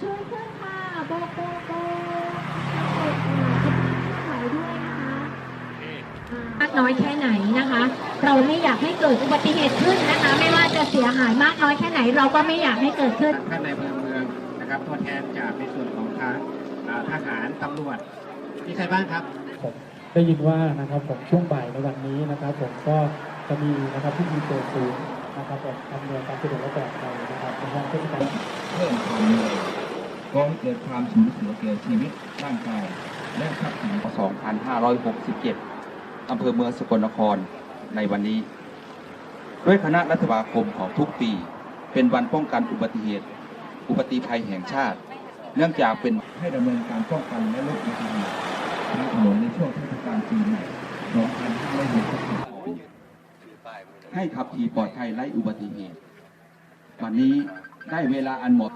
ช่วยขึ้นค่ะโบโบโบกกดอ่อจะมีเครื่องไหวด้วยนะคะมากน้อยแค่ไหนนะคะ เราไม่อยากให้เกิดอุบัติเหตุขึ้นนะคะ ไม่ว่าจะเสียหายมากน้อยแค่ไหน เราก็ไม่อยากให้เกิดขึ้นท่านในอำเภอเมืองนะครับตัวแทนจากในส่วนของทางอ่าทหารตำรวจมีใครบ้างครับผมได้ยินว่านะครับผมช่วงบ่ายในวันนี้นะครับ ผมก็จะมีนะครับที่มีตัวศูนย์นะครับผมอำนวยความสะดวกและปลอดภัยนะครับในห้องเทศกาล ก่อให้เกิดความสูญเสียแก่ชีวิตร่างกาย และทรัพย์สิน 2567 อำเภอเมืองสกลนครในวันนี้ ด้วยคณะรัฐบาคมของทุกปี เป็นวันป้องกันอุบัติเหตุ อุบัติภัยแห่งชาติ เนื่องจากเป็นให้ดำเนินการป้องกันและลดอุบัติเหตุทางถนนในช่วงเทศกาลปีใหม่2567ให้ขับขี่ปลอดภัยไร้อุบัติเหตุ วันนี้ได้เวลาอันเหมาะ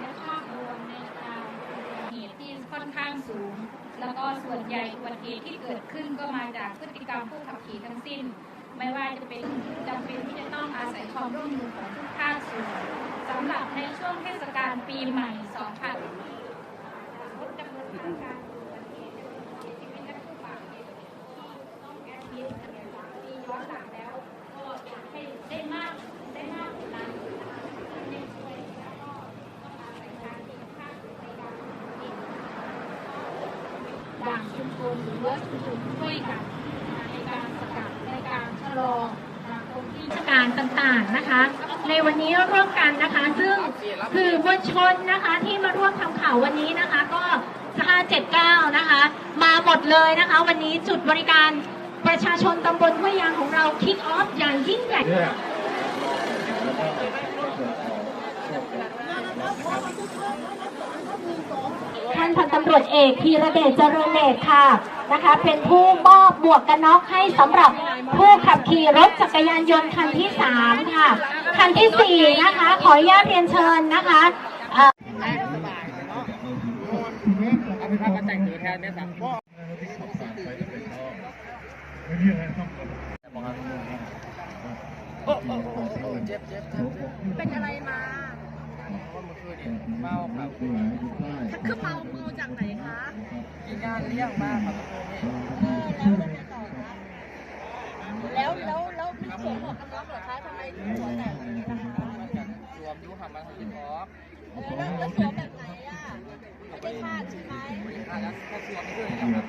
และภาพรวมในการเหตุที่ค่อนข้าง สูง แล้วก็ส่วนใหญ่อุบัติเหตุที่เกิดขึ้นก็มาจากพฤติกรรมผู้ขับขี่ทั้งสิ้น ไม่ว่าจะเป็นจำเป็นที่จะต้องอาศัยความร่วมมือของทุกภาคส่วนสำหรับในช่วงเทศกาลปีใหม่ 2000ลดจำนวนทางการเหตุและผู้เสียชีวิตและผู้บาดเจ็บที่ต้องแก้เคสปีย้อนหลังแล้ว ก็อยากให้ได้มากได้มากกว่านั้นในช่วยแล้วก็ต้องอาศัยการที่ภาคในการเองด่าง ชุมชนหรือว่าชุมชนช่วยกันในการสกัดในการชะลอคนที่ราชการต่างๆนะคะ ในวันนี้ร่วมกันนะคะ ซึ่งสื่อมวลชนนะคะที่มาร่วมทำข่าววันนี้นะคะ ก็579นะคะ มาหมดเลยนะคะ วันนี้จุดบริการประชาชนตำบลห้วยยางของเราคิกออฟอย่างยิ่งใหญ่ ท่านพันตำรวจเอกพีระเดชเจริญเดชค่ะนะคะ เป็นผู้มอบหมวกกันน็อกให้สำหรับผู้ขับขี่รถจักรยานยนต์คันที่สามค่ะ คันที่สี่นะคะ ขออนุญาตเรียนเชิญนะคะเอ่อเป็นอะไรมา เมาครับคือเมาเมาจากไหนคะกินงานเลี้ยงมากครับเออแล้วยังไงต่อคะแล้วแล้วแล้วไม่สวมหมวกกันน็อกเหรอคะทำไมถึงหัวแตกอย่างนี้นะคะรวมยุคำมันที่บอกเออแล้วแล้วสวมแบบไหนอะไม่ได้คาดใช่ไหมอ่าแล้วก็รวมด้วยนะครับ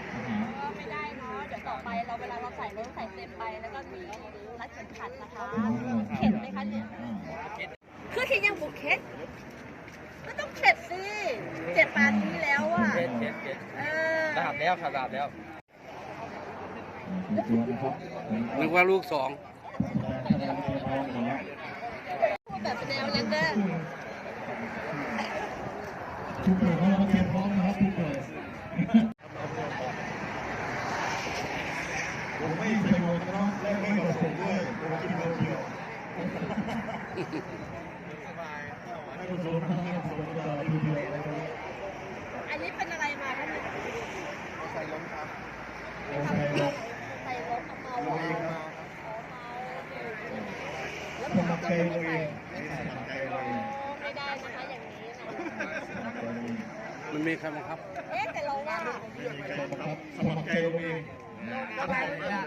เออไม่ได้เนาะเดี๋ยวต่อไปเราเวลาเราใส่เราต้องใส่เต็มไปแล้วก็มีรัดเข็มขัดนะคะ เข็ดไหมคะเนี่ยคือที่ยังบุกเข็ด ก็ต้องเข็ดสิเจ็บปานนี้แล้วอะเจ็ดเจ็ดเจ็ดเออดาบแล้วครับดาบแล้ว นึกว่าลูกสองพูดแบบแนวนั้นเด้อทุกคนเราเตรียมพร้อมนะครับทุกคนผมไม่ใส่หมวกกันน็อกและไม่กระสุนด้วยผมกินเดียว นี้เป็นอะไรมาครับนี่ใส่ล้มครับไม่ทำอะไรใส่ล้มเอาเมาเอาเมาแล้วผมก็ไม่ใส่ไม่ได้นะคะอย่างนี้มันมีใคำครับ เอ๊ะแต่เราว่าสมัครใจเองเราไม่ได้